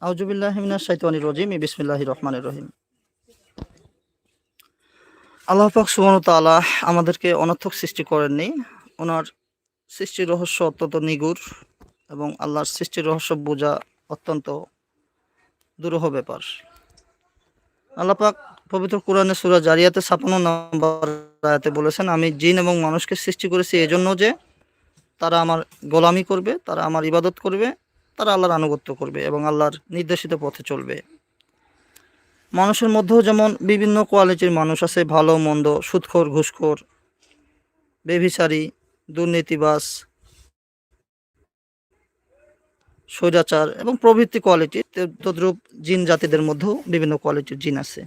আউজুবিল্লাহিমিনা শাইতানির রজিম বিসমিল্লাহি রহমানির রহিম। আল্লাহ পাক সুবহানাহু তাআলা আমাদেরকে অনর্থক সৃষ্টি করেননি। ওনার সৃষ্টির রহস্য অত্যন্ত নিগুড় এবং আল্লাহর সৃষ্টির রহস্য বোঝা অত্যন্ত দুরূহ ব্যাপার। আল্লাহ পাক পবিত্র কোরআনে সূরা জারিয়াতে 56 নম্বর আয়াতে বলেছেন, আমি জিন এবং মানুষকে সৃষ্টি করেছি এজন্য যে তারা আমার গোলামি করবে, তারা আমার ইবাদত করবে তারা আল্লাহর আনুগত্য করবে এবং আল্লাহর নির্দেশিত পথে চলবে। মানুষের মধ্যেও যেমন বিভিন্ন কোয়ালিটির মানুষ আছে, ভালো, মন্দ সুদখোর ঘুষখোর, বেভিচারী দুর্নীতিবাস স্বৈরাচার এবং প্রভৃতি কোয়ালিটি, তদ্রূপ জিন জাতিদের মধ্যেও বিভিন্ন কোয়ালিটির জিন আছে।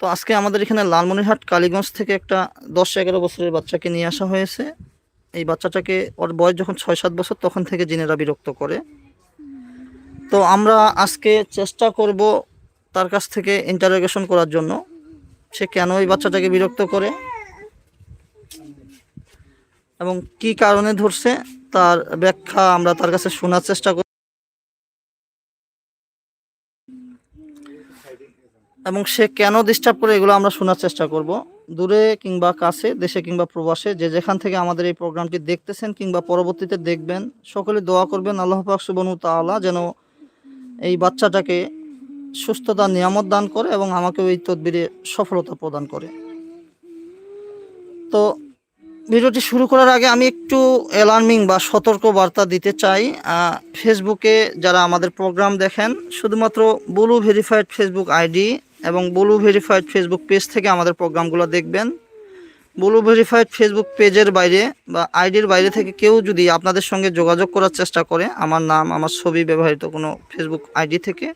তো আজকে আমাদের এখানে লালমনিরহাট, কালীগঞ্জ থেকে একটা দশ এগারো বছরের বাচ্চাকে নিয়ে আসা হয়েছে। এই বাচ্চাটাকে ওর বয়স যখন ছয় সাত বছর, তখন থেকে জিনেরা বিরক্ত করে। তো আমরা আজকে চেষ্টা করব তার কাছ থেকে ইন্টারোগেশন করার জন্য। সে কেন এই বাচ্চাটাকে বিরক্ত করে? এবং কি কারণে ধরছে? তার ব্যাখ্যা আমরা তার কাছে শোনার চেষ্টা করি এবং সে কেন ডিস্টার্ব করে, এগুলো আমরা শোনার চেষ্টা করব। দূরে কিংবা কাছে, দেশে কিংবা প্রবাসে, যে যেখান থেকে আমাদের এই প্রোগ্রামটি দেখতেছেন কিংবা পরবর্তীতে দেখবেন, সকলে দোয়া করবেন আল্লাহ পাক সুবহানাহু ওয়া তাআলা যেন এই বাচ্চাটাকে সুস্থতা, নিয়ামত দান করে এবং আমাকে ওই তদবিরে সফলতা প্রদান করে। তো ভিডিওটি শুরু করার আগে আমি একটু অ্যালার্মিং বা সতর্ক বার্তা দিতে চাই। ফেসবুকে যারা আমাদের প্রোগ্রাম দেখেন, শুধুমাত্র ব্লু ভেরিফাইড ফেসবুক আইডি এবং ব্লু ভেরিফাইড ফেসবুক পেজ থেকে আমাদের প্রোগ্রামগুলো দেখবেন। ব্লু ভেরিফাইড ফেসবুক পেজের বাইরে বা আইডির বাইরে থেকে কেউ যদি আপনাদের সঙ্গে যোগাযোগ করার চেষ্টা করে, আমার নাম, আমার ছবি ব্যবহৃত কোনো ফেসবুক আইডি থেকে,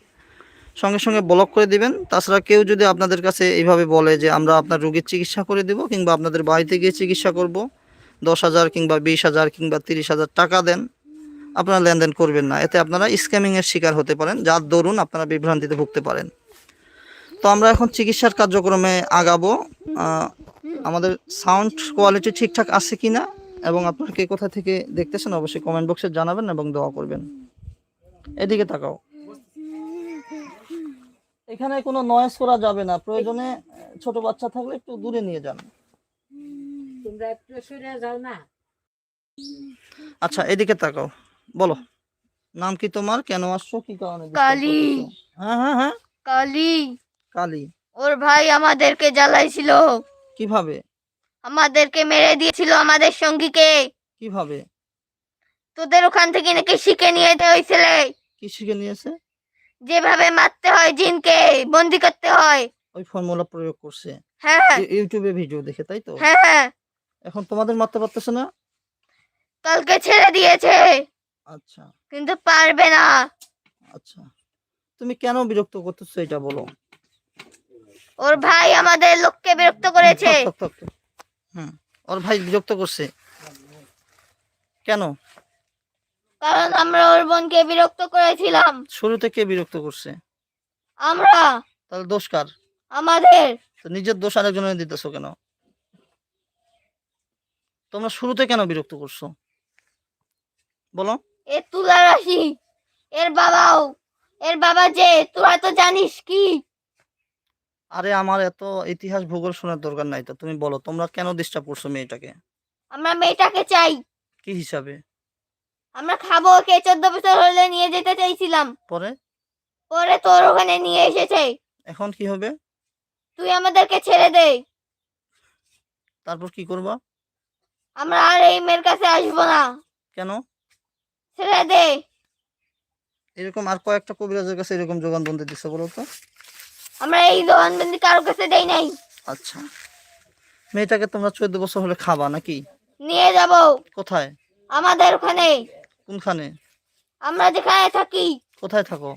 সঙ্গে সঙ্গে ব্লক করে দিবেন। তাছাড়া কেউ যদি আপনাদের কাছে এইভাবে বলে যে আমরা আপনার রোগীর চিকিৎসা করে দেব কিংবা আপনাদের বাড়িতে গিয়ে চিকিৎসা করব, দশ হাজার কিংবা বিশ হাজার কিংবা তিরিশ হাজার টাকা দেন, আপনারা লেনদেন করবেন না। এতে আপনারা স্ক্যামিংয়ের শিকার হতে পারেন, যার দরুন আপনারা বিভ্রান্তিতে ভুগতে পারেন। তো আমরা এখন চিকিৎসার কার্যক্রমে আগাবো। আমাদের সাউন্ড কোয়ালিটি ঠিকঠাক আছে কি না এবং আপনারা কে কোথা থেকে দেখতেছেন অবশ্যই কমেন্ট বক্সে জানাবেন এবং দোয়া করবেন। এদিকে তাকাও। এখানে কোনো নয়েজ করা যাবে না। প্রয়োজনে ছোট বাচ্চা থাকলে একটু দূরে নিয়ে যান। তোমরা একটু সরে যাও না। আচ্ছা এদিকে তাকাও। বলো। নাম কি তোমার? কেন আসছো? কি কারণে কালী। হ্যাঁ হ্যাঁ হ্যাঁ। কালি। কালী। ওর ভাই আমাদেরকে জ্বালাইছিল। কীভাবে? আমাদেরকে মেরে দিয়েছিল আমাদের সঙ্গীকে। কীভাবে? তোদের ওখান থেকে নাকি শিখে নিয়ে যেতে হয়েছিল। কি শিখে নিয়েছে? যেভাবে মারতে হয় জিনকে বন্দি করতে হয়। ওই ফর্মুলা প্রয়োগ করছে। হ্যাঁ ইউ- ইউটিউবে ভিডিও দেখে তাই তো? হ্যাঁ হ্যাঁ। এখন তোমাদের মারতে পারতেছে না? কালকে ছেড়ে দিয়েছে। আচ্ছা। কিন্তু পারবে না। আচ্ছা। তুমি কেন বিরক্ত করতেছো এটা বলো। ওর ভাই আমাদের লোককে বিরক্ত করেছে। হুম ওর ভাই বিরক্ত করছে। কেন? কারণ আমরা ওর বোনকে বিরক্ত করেছিলাম। শুরু থেকে বিরক্ত করছে? আমরা। তাহলে দোষ কার? আমাদের। তো নিজের দোষ আরেকজনের দিতেছো কেন? তোমরা শুরুতে কেন বিরক্ত করছ? বলো। এ তুলা রাশি এর বাবাও এর বাবা যে তোরা তো জানিস কি? আরে আমার এত ইতিহাস ভূগোল শোনার দরকার নাই তো তুমি বলো তোমরা কেন ডিস্টার্ব করছ মেয়েটাকে? আমরা মেয়েটাকে চাই। কি হিসাবে? আমরা খাব ওকে চোদ্দ বছর হলে নিয়ে যেতে চাইছিলাম। পরে? পরে তোর ওখানে নিয়ে এসেছে। এখন কি হবে? তুই আমাদেরকে ছেড়ে দে। তারপর কি করবা? আমরা আর এই মেয়ের কাছে আসব না। কেন? ছেড়ে দে। এরকম আর কয়েকটা কবিরাজের কাছে এরকম যোগান বন্ধে দিচ্ছে বলো তো। আমরা এই জবানবন্দি কারোর কাছে দেই নাই। আচ্ছা। মেয়েটাকে তোমরা চোদ্দ বছর হলে খাবা নাকি? নিয়ে যাব। কোথায়? আমাদের ওখানে। কোনখানে? আমরা যেখানে থাকি। কোথায় থাকো?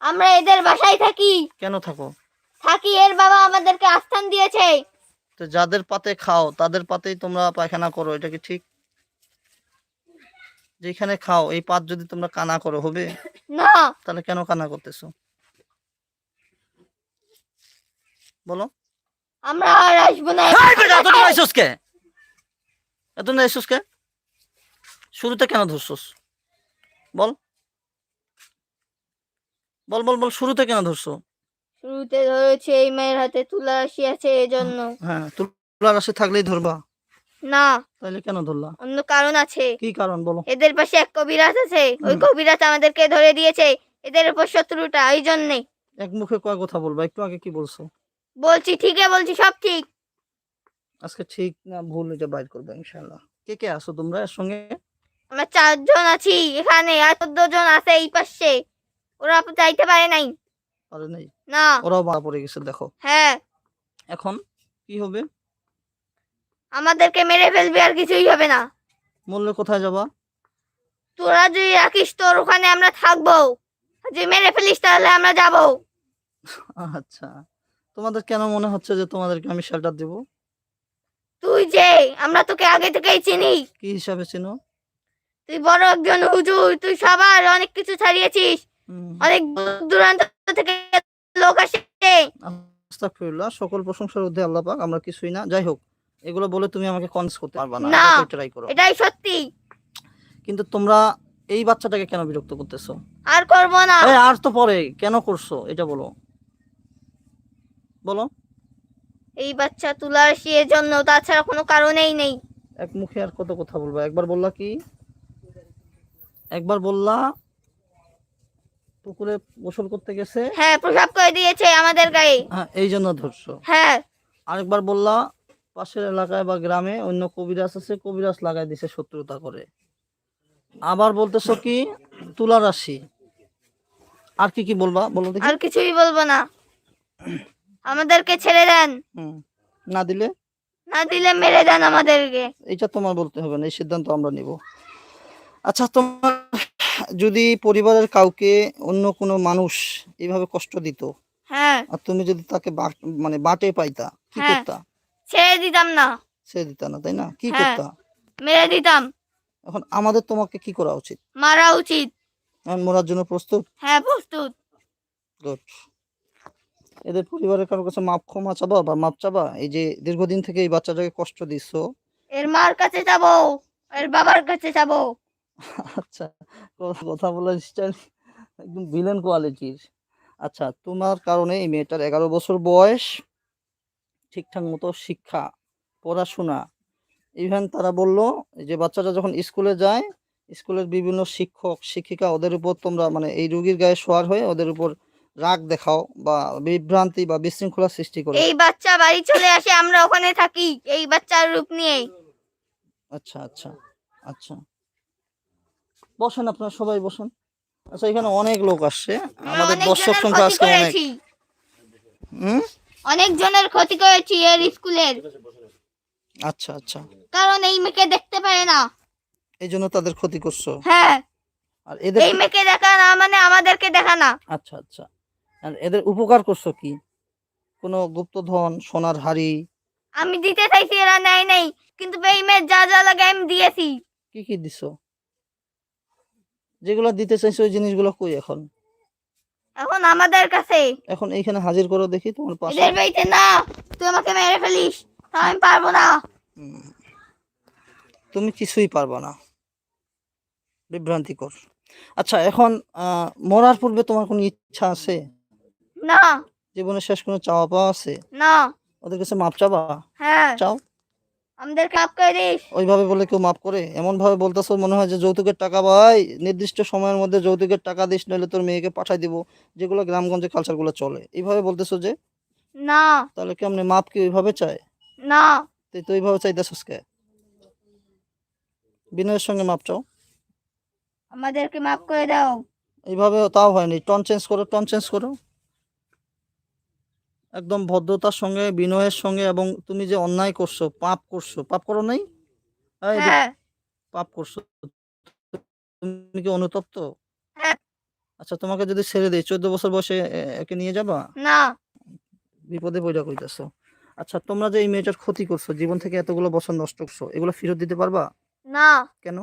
আমরা এদের বাসায় থাকি। কেন থাকো? থাকি এর বাবা আমাদেরকে আস্থান দিয়েছে। তো যাদের পাতে খাও তাদের পাতেই তোমরা পায়খানা করো এটা কি ঠিক? যেখানে খাও এই পাত যদি তোমরা কানা করো হবে? না। তাহলে কেন কানা করতেছো? বলো। আমরা আর আসব না। এতদিন আইসোস কে? এতদিন আইসোস কে? শুরুতে কেন ধরছোস? বল। বল বল বল শুরুতে কেন ধরছো? শুরুতে ধরেছে এই মেয়ের হাতে তুলা রাশি আছে এজন্য। হ্যাঁ তুলা রাশি থাকলেই ধরবা। না। তাইলে কেন ধরলা? অন্য কারণ আছে। কি কারণ বলো। এদের পাশে এক কবিরাজ আছে। ওই কবিরাজ আমাদেরকে ধরে দিয়েছে। এদের উপর শত্রুটা এই জন্যে। এক মুখে কয় কথা বলবা? একটু আগে কি বলছো? বলছি ঠিকই বলছি সব ঠিক। আজকে ঠিক না ভুল এটা বাইর করবে ইনশাআল্লাহ। কে কে আসো তোমরা এর সঙ্গে? আমরা চারজন আছি এখানে আর চোদ্দ জন আছে এই পাশে। ওরা যাইতে পারে নাই। আরে নেই? না। ওরাও মারা পড়ে গেছে দেখো। হ্যাঁ। এখন কি হবে? আমাদেরকে মেরে ফেলবি আর কিছুই হবে না। মরলে কোথায় যাবা? তোরা যদি রাখিস তোর ওখানে আমরা থাকব। যদি মেরে ফেলিস তাহলে আমরা যাব। আচ্ছা। তোমাদের কেন মনে হচ্ছে যে তোমাদেরকে আমি শেল্টার দেব? তুই যে আমরা তোকে আগে থেকেই চিনি। কি হিসাবে চিনো? তুই বড় একজন হুজুর তুই সবার অনেক কিছু ছাড়িয়েছিস। অনেক দূরান্ত থেকে লোক আসে। আস্তাগফিরুল্লাহ সকল প্রশংসার ঊর্ধ্বে আল্লাহ পাক আমরা কিছুই না। যাই হোক এগুলো বলে তুমি আমাকে কনস করতে পারবা না। ট্রাই করো এটাই সত্যি। কিন্তু তোমরা এই বাচ্চাটাকে কেন বিরক্ত করতেছো? আর করব না। আর তো পরে কেন করছ? এটা বলো। বলো। এই বাচ্চা তুলার এর জন্য তাছাড়া কোনো কারণেই নেই। এক মুখে আর কত কথা বলব? একবার বললা কি? একবার বললা পুকুরে গোসল করতে গেছে। হ্যাঁ প্রসাব করে দিয়েছে আমাদের গায়ে। হ্যাঁ এই জন্য ধরছো। হ্যাঁ। আরেকবার বললা পাশের এলাকায় বা গ্রামে অন্য কবিরাজ আছে কবিরাজ লাগাই দিছে শত্রুতা করে। আবার বলতেছো কি? তুলা রাশি। আর কি কি বলবা? বলো দেখি। আর কিছুই বলব না। আমাদেরকে ছেড়ে দেন। না দিলে? না দিলে মেরে দেন আমাদেরকে। এটা তোমার বলতে হবে না এই সিদ্ধান্ত আমরা নিব। আচ্ছা তোমার যদি পরিবারের কাউকে অন্য কোনো মানুষ এইভাবে কষ্ট দিত হ্যাঁ। আর তুমি যদি তাকে মানে বাটে পাইতা কি হ্যাঁ। করতা? ছেড়ে দিতাম না। ছেড়ে দিতা না তাই না? কি হ্যাঁ। করতা? মেরে দিতাম। এখন আমাদের তোমাকে কি করা উচিত? মারা উচিত। মরার জন্য প্রস্তুত? হ্যাঁ প্রস্তুত। গুড এদের পরিবারের কারোর কাছে মাপ ক্ষমা চাবা বা মাপ চাবা? এই যে দীর্ঘদিন থেকে এই বাচ্চাটাকে কষ্ট দিচ্ছ। এর মার কাছে যাব এর বাবার কাছে যাব। আচ্ছা কথা বলার স্টাইল একদম ভিলেন কোয়ালিটির আচ্ছা তোমার কারণে এই মেয়েটার এগারো বছর বয়স ঠিকঠাক মতো শিক্ষা পড়াশোনা। ইভেন তারা বলল যে বাচ্চাটা যখন স্কুলে যায় স্কুলের বিভিন্ন শিক্ষক শিক্ষিকা ওদের উপর তোমরা মানে এই রুগীর গায়ে শোয়ার হয়ে ওদের উপর রাগ দেখাও বা বিভ্রান্তি বা বিশৃঙ্খলা সৃষ্টি করো। এই বাচ্চা বাড়ি চলে আসে আমরা ওখানে থাকি এই বাচ্চার রূপ নিয়ে। আচ্ছা আচ্ছা আচ্ছা। বসেন আপনারা সবাই বসেন। আচ্ছা এখানে অনেক লোক আসছে। আমাদের দর্শক সংখ্যা আজকে অনেক। করেছি। হুম? অনেক জনের ক্ষতি করেছি এর স্কুলের। আচ্ছা আচ্ছা। কারণ এই মেয়েকে দেখতে পারে না। এই জন্য তাদের ক্ষতি করছ? হ্যাঁ। আর এদের এই মেয়েকে দেখা না মানে আমাদেরকে দেখা না। আচ্ছা আচ্ছা। আর এদের উপকার করছ কি? কোনো গুপ্তধন সোনার হাড়ি? আমি দিতে চাইছি এরা নেয় নাই। কিন্তু এই মেয়ের যা যা লাগে আমি দিয়েছি। কি কি দিছো? যেগুলো দিতে চাইছো ওই জিনিসগুলো কই এখন? এখন আমাদের কাছে। এখন এইখানে হাজির করো দেখি তোমার পাশে। এদের বাড়িতে না তুই আমাকে মেরে ফেলিস। আমি পারব না। তুমি কিছুই পারবা না। বিভ্রান্তিকর। আচ্ছা এখন মরার পূর্বে তোমার কোনো ইচ্ছা আছে? না। জীবনে শেষ কোনো চাওয়া পাওয়া আছে? না। ওদের কাছে মাপ চাবা? হ্যাঁ। চাও? আমাদের কাপ করে দিস। ওইভাবে বলে কেউ মাপ করে? এমন ভাবে বলতেছো মনে হয় যে যৌতুকের টাকা ভাই নির্দিষ্ট সময়ের মধ্যে যৌতুকের টাকা দিস নইলে তোর মেয়েকে পাঠাই দিব যেগুলো গ্রামগঞ্জে কালচারগুলো চলে। এইভাবে বলতেছো যে? না। তাহলে কেমনে মাপ কি ওইভাবে চায়? না। তুই তো ওইভাবে চাইতেছিস কে? বিনয়ের সঙ্গে মাপ চাও? আমাদেরকে মাপ করে দাও। এইভাবে তাও হয়নি। টন চেঞ্জ করো টন চেঞ্জ করো। একদম ভদ্রতার সঙ্গে বিনয়ের সঙ্গে এবং তুমি যে অন্যায় করছ পাপ করছ পাপ করো নাই? হ্যাঁ। পাপ করছ তুমি কি অনুতপ্ত? হ্যাঁ। আচ্ছা তোমাকে যদি ছেড়ে দেই চোদ্দ বছর বয়সে একে নিয়ে যাবা? না। বিপদে পড়া কইতাছো আচ্ছা তোমরা যে এই মেয়েটার ক্ষতি করছ জীবন থেকে এতগুলো বছর নষ্ট করছ এগুলো ফেরত দিতে পারবা? না। কেন?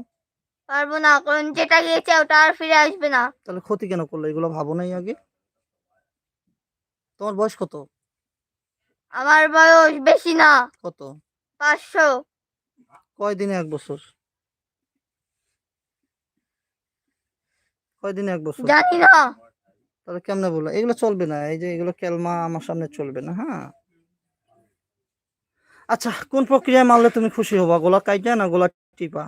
পারব না কারণ যেটা গিয়েছে ওটা আর ফিরে আসবে না। তাহলে ক্ষতি কেন করল? এগুলো ভাবো নাই আগে? তোমার বয়স কত? আমার বয়স বেশি না। কত? পাঁচশো। কয় দিনে এক বছর? কয় দিনে এক বছর? জানি না। তাহলে কেমনে বলল? এগুলো চলবে না এই যে এগুলো কেলমা আমার সামনে চলবে না হ্যাঁ? আচ্ছা কোন প্রক্রিয়ায় মারলে তুমি খুশি হবা? গোলা কাইটা না গোলা টিপা?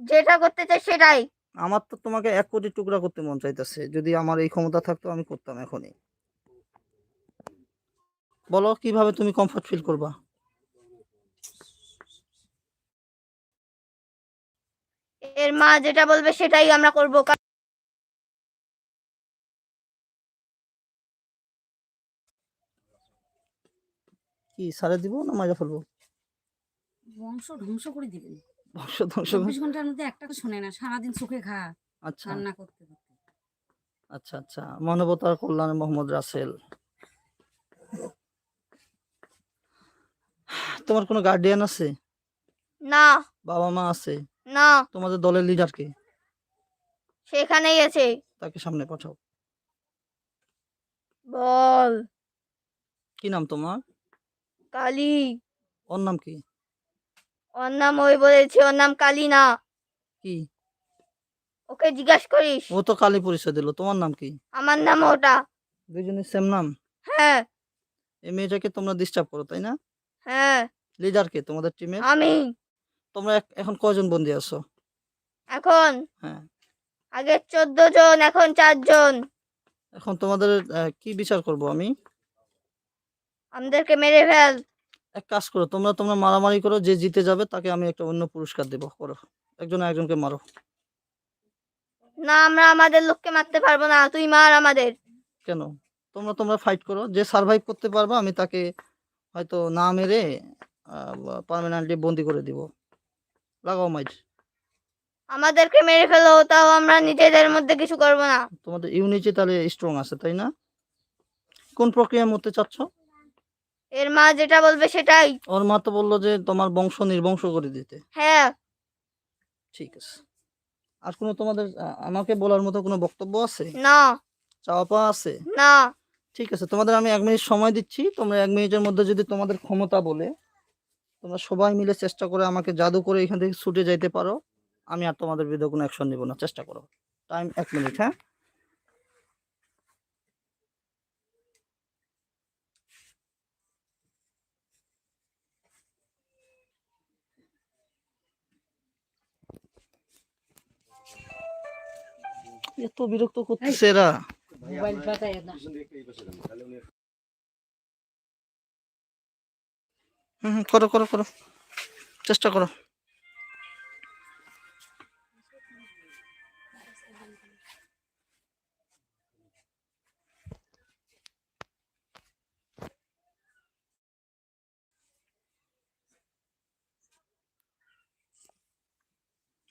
যেটা করতে চাই সেটাই। আমার তো তোমাকে এক কোটি টুকরা করতে মন চাইতেছে। যদি আমার এই ক্ষমতা থাকতো আমি করতাম এখনই। বলো কীভাবে তুমি কমফর্ট ফিল করবা? এর মা যেটা বলবে সেটাই আমরা করব কা- কি সারে দিব না মাজা ফেলব? বংশ ধ্বংস করে দিবেন। বংশ ধ্বংস চব্বিশ ঘণ্টার মধ্যে একটা তো শোনে না সারাদিন সুখে খা আচ্ছা। রান্না করতে করতে। আচ্ছা আচ্ছা। মানবতার কল্যাণে মোহাম্মদ রাসেল। তোমার কোনো গার্ডিয়ান আছে? না। বাবা মা আছে? না। তোমাদের দলের লিডার কে? সেখানেই আছে। তাকে সামনে পাঠাও। বল। কি নাম তোমার? কালী। ওর নাম কি? ওর নাম ওই বলেছে ওর নাম কালী না কি? ওকে জিজ্ঞাস করিস। ও তো কালী পরিচয় দিল। তোমার নাম কি? আমার নাম ওটা। দুজনের সেম নাম? হ্যাঁ। এই মেয়েটাকে তোমরা ডিস্টার্ব করো তাই না? হ্যাঁ। লিডার কে তোমাদের টিমের? আমি। তোমরা এখন কয়জন বন্দি আছো? এখন? হ্যাঁ। আগে চোদ্দ জন এখন চারজন এখন তোমাদের কি বিচার করব আমি? আমাদেরকে মেরে ফেল। এক কাজ করো তোমরা তোমরা মারামারি করো যে জিতে যাবে তাকে আমি একটা অন্য পুরস্কার দেবো করো। একজন একজনকে মারো। না আমরা আমাদের লোককে মারতে পারব না তুই মার আমাদের। কেন? তোমরা তোমরা ফাইট করো যে সার্ভাইভ করতে পারবে আমি তাকে হয়তো না মেরে পার্মানেন্টলি বন্দি করে দিব। লাগাও মাইট। আমাদেরকে মেরে ফেলো তাও আমরা নিজেদের মধ্যে কিছু করব না। তোমাদের ইউনিটি তাহলে স্ট্রং আছে তাই না? কোন প্রক্রিয়ার মধ্যে চাচ্ছ? এর মা যেটা বলবে সেটাই। ওর মা তো বলল যে তোমার বংশ নির্বংশ করে দিতে। হ্যাঁ। ঠিক আছে। আর কোনো তোমাদের আমাকে বলার মতো কোনো বক্তব্য আছে? না। চাওয়া পাওয়া আছে? না। ঠিক আছে, তোমাদের আমি এক মিনিট সময় দিচ্ছি। তোমরা এক মিনিটের মধ্যে যদি তোমাদের ক্ষমতা বলে, তোমরা সবাই মিলে চেষ্টা করে আমাকে জাদু করে এখান থেকে ছুটে যাইতে পারো। আমি আর তোমাদের বিরুদ্ধে কোনো অ্যাকশন নিব না, চেষ্টা করো। টাইম এক মিনিট হ্যাঁ? এত বিরক্ত করতেছে এরা। মোবাইল না। করো করো করো। চেষ্টা করো।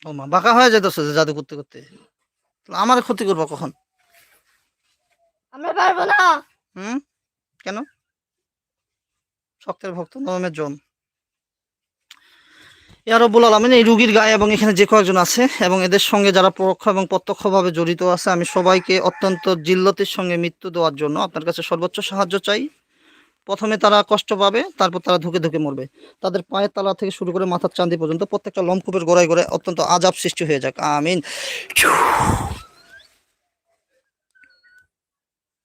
ও মা, বাঁকা হয়ে যেতেছে যে জাদু করতে করতে। আমার ক্ষতি করব কখন? আমরা পারব না। হুম? কেন? শক্তের ভক্ত নরমের জন। ইয়ারবুল আলমিন, এই রুগীর গায়ে এবং এখানে যে কয়েকজন আছে এবং এদের সঙ্গে যারা পরোক্ষ এবং প্রত্যক্ষভাবে জড়িত আছে, আমি সবাইকে অত্যন্ত জিল্লতির সঙ্গে মৃত্যু দেওয়ার জন্য আপনার কাছে সর্বোচ্চ সাহায্য চাই। প্রথমে তারা কষ্ট পাবে, তারপর তারা ধুকে ধুকে মরবে। তাদের পায়ের তলা থেকে শুরু করে মাথার চাঁদি পর্যন্ত প্রত্যেকটা লম্কুপের গোড়ায় গোড়ায় অত্যন্ত আজাব সৃষ্টি হয়ে যাক। আমিন।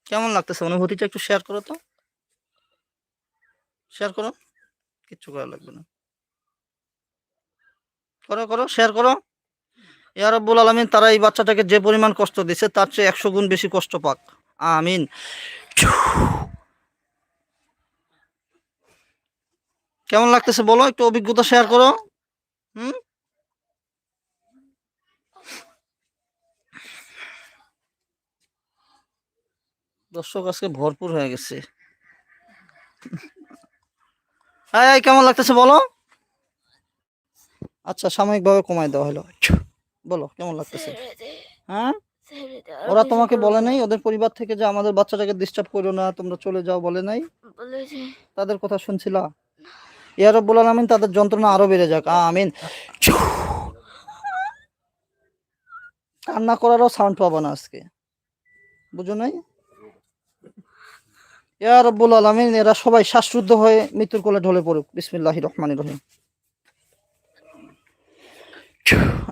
কেমন লাগতেছে? অনুভূতিটা একটু শেয়ার করো তো। শেয়ার করো। কিচ্ছু করা লাগবে না। করো করো শেয়ার করো। ইয়া রব্বুল আলমিন, তারা এই বাচ্চাটাকে যে পরিমাণ কষ্ট দিছে, তার চেয়ে একশো গুণ বেশি কষ্ট পাক। আমিন। কেমন লাগতেছে বলো? একটু অভিজ্ঞতা শেয়ার করো। হুম? দর্শক আজকে ভরপুর হয়ে গেছে। হ্যাঁ কেমন লাগতেছে বলো? আচ্ছা সাময়িকভাবে কমাই দেওয়া হলো। বলো কেমন লাগতেছে? হ্যাঁ? ওরা তোমাকে বলে নাই ওদের পরিবার থেকে যে আমাদের বাচ্চাটাকে ডিস্টার্ব করো না তোমরা চলে যাও বলে নাই। তাদের কথা শুনছিলা? ইয়া রব্বুল আলামিন তাদের যন্ত্রণা আরও বেড়ে যাক। আমিন। কান্না করারও সাউন্ড পাবো না আজকে। বুঝো নাই? ইয়া রব্বুল আলামিন, এরা সবাই শ্বাসরুদ্ধ হয়ে মৃত্যুর কোলে ঢলে পড়ুক। বিসমিল্লাহ রহমান রহিম।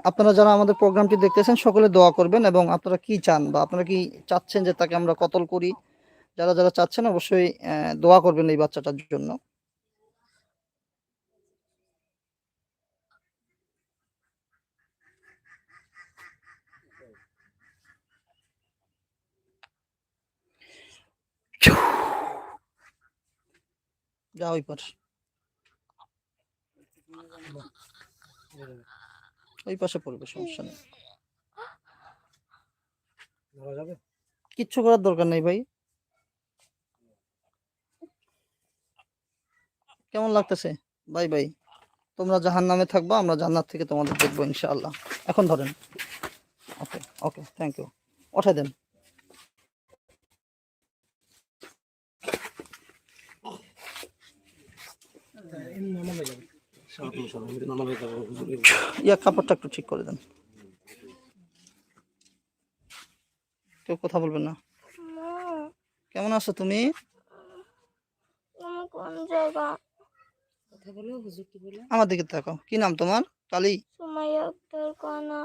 আপনারা যারা আমাদের প্রোগ্রামটি দেখতেছেন, সকলে দোয়া করবেন এবং আপনারা কি চান বা আপনারা কি চাচ্ছেন যে তাকে আমরা কতল করি, যারা যারা চাচ্ছেন অবশ্যই দোয়া করবেন এই বাচ্চাটার জন্য। যা ওই পার। ওই পাশে পড়বে সমস্যা নেই। কিচ্ছু করার দরকার নেই ভাই। কেমন লাগতেছে? Bye bye. তোমরা জাহান নামে থাকবা আমরা জান্নাত থেকে তোমাদের দেখব ইনশাআল্লাহ। এখন ধরেন। ওকে ওকে থ্যাংক ইউ ওঠাই দেন। ইয়া কাপড়টা একটু ঠিক করে দেন। কেউ কথা বলবেন না? কেমন আছো তুমি? তুমি কোন জায়গা? কথা বলো হুজুর কি বলে? আমার দিকে তাকাও। কি নাম তোমার? কালী? সুমাইয়া আক্তার কানা।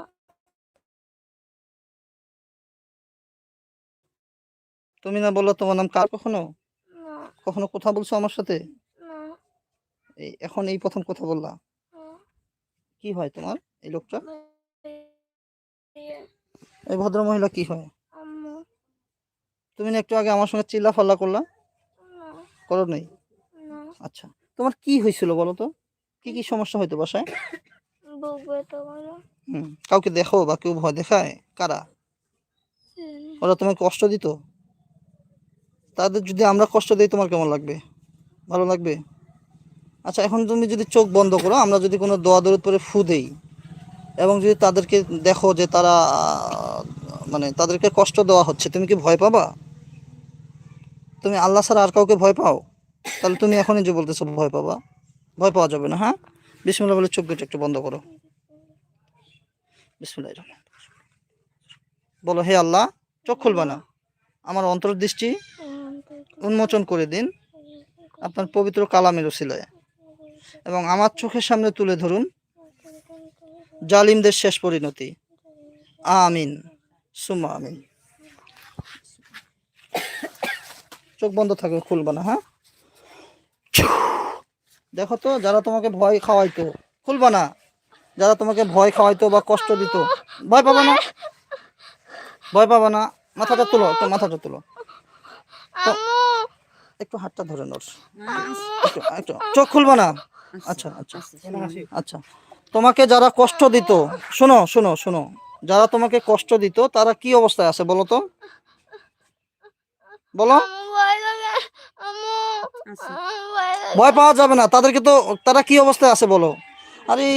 তুমি না বলল তোমার নাম কার কখনো? না। কখনো কথা বলছো আমার সাথে? এখন এই প্রথম কথা বললা। কি হয় তোমার এই লোকটা? ইয়ে, এই ভদ্র মহিলা কি হয়? তুমি না একটু আগে আমার সঙ্গে চিল্লা ফাল্লা করলা করো নেই? আচ্ছা। তোমার কি হয়েছিল বলো তো? কি কি সমস্যা হয়তো বাসায়? হুম কাউকে দেখো বা কেউ ভয় দেখায়? কারা? ওরা তোমাকে কষ্ট দিত? তাদের যদি আমরা কষ্ট দিই তোমার কেমন লাগবে? ভালো লাগবে? আচ্ছা এখন তুমি যদি চোখ বন্ধ করো, আমরা যদি কোনো দোয়া দরুদ পরে ফু দেই, এবং যদি তাদেরকে দেখো যে তারা মানে তাদেরকে কষ্ট দেওয়া হচ্ছে, তুমি কি ভয় পাবা? তুমি আল্লাহ ছাড়া আর কাউকে ভয় পাও? তাহলে তুমি এখনই যে বলতেছো ভয় পাবা। ভয় পাওয়া যাবে না হ্যাঁ? বিসমুল্লাহ বলে চোখ একটু বন্ধ করো। বিসমুল্লাহ বলো, হে আল্লাহ, চোখ খুলবে না। আমার অন্তর্দৃষ্টি উন্মোচন করে দিন। আপনার পবিত্র কালামের ওসিলায়। এবং আমার চোখের সামনে তুলে ধরুন। জালিমদের শেষ পরিণতি। আমিন। সুমা আমিন। চোখ বন্ধ থাকবে, খুলবা না হ্যাঁ? দেখো তো, যারা তোমাকে ভয় খাওয়াইতো, খুলবা না। যারা তোমাকে ভয় খাওয়াইতো বা কষ্ট দিত, ভয় পাবা না? ভয় পাবা না? মাথাটা তুলো, একটু মাথাটা তুলো। একটু হাতটা ধরে নোর। একটু চোখ খুলবা না? আচ্ছা আচ্ছা। আচ্ছা। তোমাকে যারা কষ্ট দিত শোনো শোনো শোনো। যারা তোমাকে কষ্ট দিত তারা কি অবস্থায় আছে বলো তো? বলো। ভয় আচ্ছা। ভয় পাওয়া যাবে না। তাদেরকে তো তারা কি অবস্থায় আছে বলো? আরে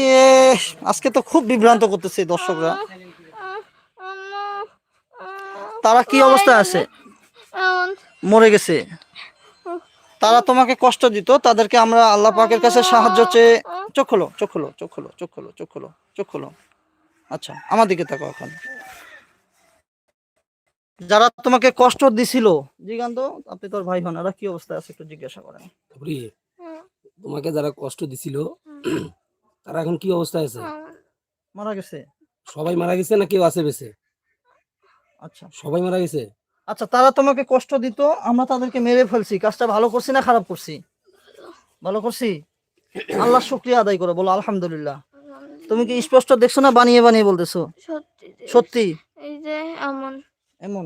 আজকে তো খুব বিভ্রান্ত করতেছে দর্শকরা। তারা কি অবস্থায় আছে? মরে গেছে। তারা তোমাকে কষ্ট দিত তাদেরকে আমরা আল্লাহ পাকের কাছে সাহায্য চেয়ে চোখ হলো চোখ খোলো চোখ হলো চোখ হলো চোখ হলো চোখ খোলো। আচ্ছা আমার দিকে তাকো এখন। যারা তোমাকে কষ্ট দিছিল জিগান্ত আপনি তোর ভাই হন এরা কি অবস্থায় আছে একটু জিজ্ঞাসা করেন। তোমাকে যারা কষ্ট দিছিল তারা এখন কি অবস্থায় আছে? মারা গেছে? সবাই মারা গেছে না কেউ আছে বেঁচে? আচ্ছা। সবাই মারা গেছে? আচ্ছা তারা তোমাকে কষ্ট দিত আমরা তাদেরকে মেরে ফেলছি কাজটা ভালো করছি না খারাপ করছি? ভালো করছি? আল্লাহ শুক্রিয়া আদায় করো বলো আলহামদুলিল্লাহ। তুমি কি স্পষ্ট দেখছ না বানিয়ে বানিয়ে বলতেছো? সত্যি এই যে এমন। এমন?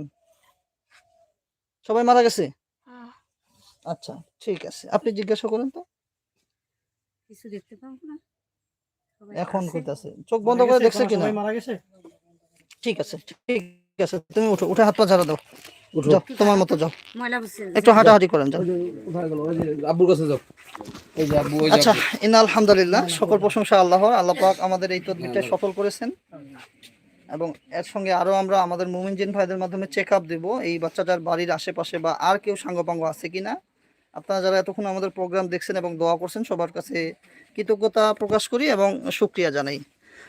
সবাই মারা গেছে? হ্যাঁ। আচ্ছা ঠিক আছে। আপনি জিজ্ঞাসা করেন তো। কিছু দেখতে পাবো না? এখন আছে। কইতাছে। চোখ বন্ধ করে দেখছে কিনা? ঠিক আছে ঠিক। আছে তুমি উঠো উঠে হাত পা ঝাড়া দাও। যাও তোমার মতো যাও। একটু হাঁটাহাঁটি করেন যাও। ওই যে উঠায় গেল, ওই যে আব্বুর কাছে যাও। এই যে আব্বু ওই যে আচ্ছা। ইন আলহামদুলিল্লাহ সকল প্রশংসা আল্লাহর। আল্লাহ পাক আমাদের এই তদবিরটা সফল করেছেন। এবং এর সঙ্গে আরও আমরা আমাদের মুমিনজিন ভাইদের মাধ্যমে চেক আপ দেবো। এই বাচ্চাটার বাড়ির আশেপাশে বা আর কেউ সাঙ্গপাঙ্গ আছে কিনা আপনারা যারা এতক্ষণ আমাদের প্রোগ্রাম দেখছেন এবং দোয়া করছেন সবার কাছে কৃতজ্ঞতা প্রকাশ করি এবং সুক্রিয়া জানাই।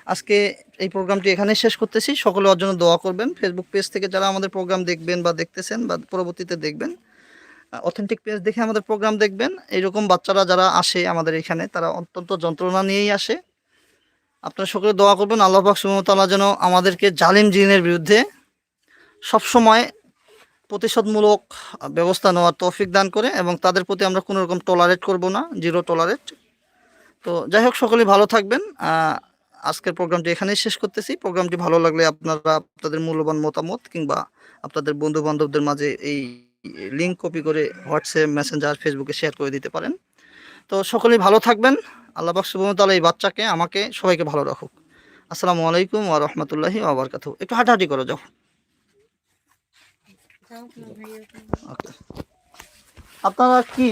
আজকে এই প্রোগ্রামটি এখানে শেষ করতেছি। সকলে ওর জন্য দোয়া করবেন। ফেসবুক পেজ থেকে যারা আমাদের প্রোগ্রাম দেখবেন বা দেখতেছেন বা পরবর্তীতে দেখবেন অথেন্টিক পেজ দেখে আমাদের প্রোগ্রাম দেখবেন। এইরকম বাচ্চারা যারা আসে আমাদের এখানে, তারা অত্যন্ত যন্ত্রণা নিয়েই আসে। আপনারা সকলে দোয়া করবেন, আল্লাহ পাক সুমতাল্লাহ যেন আমাদেরকে জালিম জিনের বিরুদ্ধে সবসময় প্রতিশোধমূলক ব্যবস্থা নেওয়ার তৌফিক দান করে এবং তাদের প্রতি আমরা কোনো রকম টলারেট করব না জিরো টলারেট তো যাই হোক সকলেই ভালো থাকবেন। আজকের প্রোগ্রামটি এখানেই শেষ করতেছি। প্রোগ্রামটি ভালো লাগলে আপনারা আপনাদের মূল্যবান মতামত কিংবা আপনাদের বন্ধু বান্ধবদের মাঝে এই লিঙ্ক কপি করে হোয়াটসঅ্যাপ মেসেঞ্জার ফেসবুকে শেয়ার করে দিতে পারেন। তো সকলেই ভালো থাকবেন। আল্লাহ সুবহানাহু এই বাচ্চাকে আমাকে সবাইকে ভালো রাখুক। আসসালামু আলাইকুম ওয়া রাহমাতুল্লাহি ওয়া বারাকাতুহু। একটু হাঁটাহাঁটি করো যাও। আপনারা কি